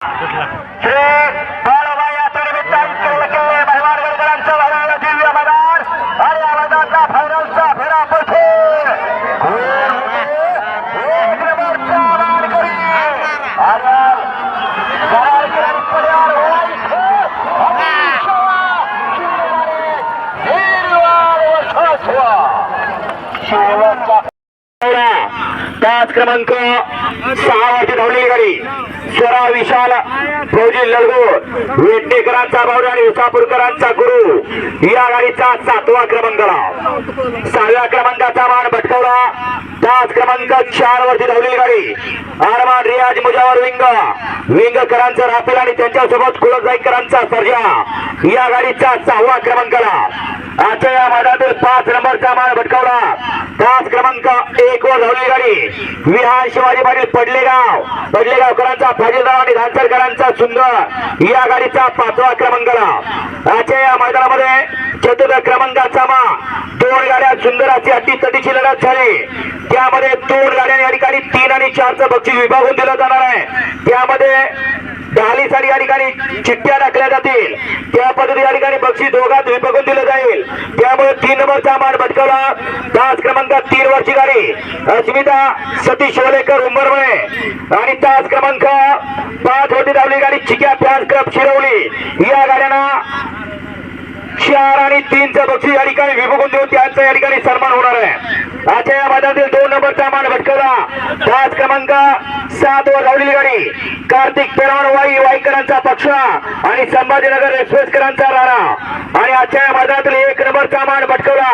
श्री बाळोबा यात्रा निमित्त केले केले महिवारगडकरांचं भरलेलं दिव्य मैदान आणि या मैदानातला फायनलचा फेरा पडतो एक नंबरचा मानकरी आर्यन कराडकर पड्यावर ओळायचं. हिरवा वसवा. शेवटचा पाच क्रमांक सहा वरती धावलेली गाडी स्वरा विशाल फौजी ललगोर वेटणेकरांचा भाऊ आणि विसापूरकरांचा गुरु. या गाडीचा सातवा क्रमांकाला सहाव्या क्रमांकाचा मान भटकवला. पाच क्रमांक चार वरती धावलेली गाडी. आरमान रियाज मुजावर विंग. विंगकरांचा राफेल आणि त्यांच्यासोबत कुलजाईकरांचा सर्जा. या गाडीचा सहावा क्रमांकाला आजच्या या मैदानातील पाच नंबरचा मान भटकावला. पाच क्रमांक एक वर धावलेली गाडी. विहार शिवाजी पाटील पडलेगाव. पडलेगावकरांचा फाजीलराव आणि धानसरकरांचा सुंदर. या गाडीचा पाचवा क्रमांक आजच्या या मैदानामध्ये चतुर्थ क्रमांकाचा मा दोन गाड्या सुंदराची अटी तटीची लढत झाली. त्यामध्ये दोन गाड्या या ठिकाणी तीन आणि चारचं बक्षीस विभागून दिलं जाणार आहे. त्यामध्ये दहालीसाठी या ठिकाणी चिठ्ठ्या टाकल्या जातील. त्या पद्धती या ठिकाणी बक्षी दोघात विभागून दिलं जाईल. त्यामुळे तीन नंबरचा मान भटकवला. तास क्रमांक तीन वरची गाडी. अस्मिता सतीश वलेकर उंबरमळे. आणि तास क्रमांक पाच वरती धावली गाडी चिक्या फॅन्स क्लब शिरवली. या गाड्यांना चार आणि तीनचं बक्षीस या ठिकाणी विभागून देऊन त्यांचा या ठिकाणी सन्मान होणार आहे. आजच्या या मैदानातील दोन नंबरचा मान भटकवला. पाच क्रमांक सात वर धावलेली गाडी. कार्तिक पेरवाड वाई वाईकरांचा पक्ष आणि संभाजीनगर एक्सप्रेसकरांचा राणा. आणि आजच्या या मैदानातील एक नंबरचा मान भटकवला.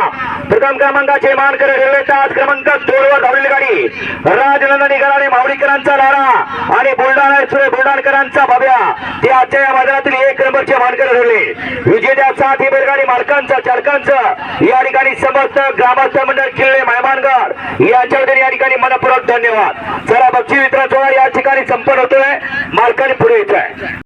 प्रथम क्रमांकाचे मान करे रेल्वे तास क्रमांक दोन वर धावलेली गाडी. राजनंदनी गराणे मावळीकरांचा राणा आणि बुलढाणा एक्सप्रेस बुलढाणकरांचा भव्या. ते आजच्या या मैदानातील एक नंबरचे मानकर ठरले विजेत्या सात ही बैलगाडी मालकांचं चालकांचं. या ठिकाणी समस्त ग्रामस्थ मंडळ किल्ले मेहमानगड यांच्या या ठिकाणी मनपूर्वक धन्यवाद. चला बक्षी वितरण सोहळा या ठिकाणी संपन्न होतोय. मालकाने पुढे येतोय.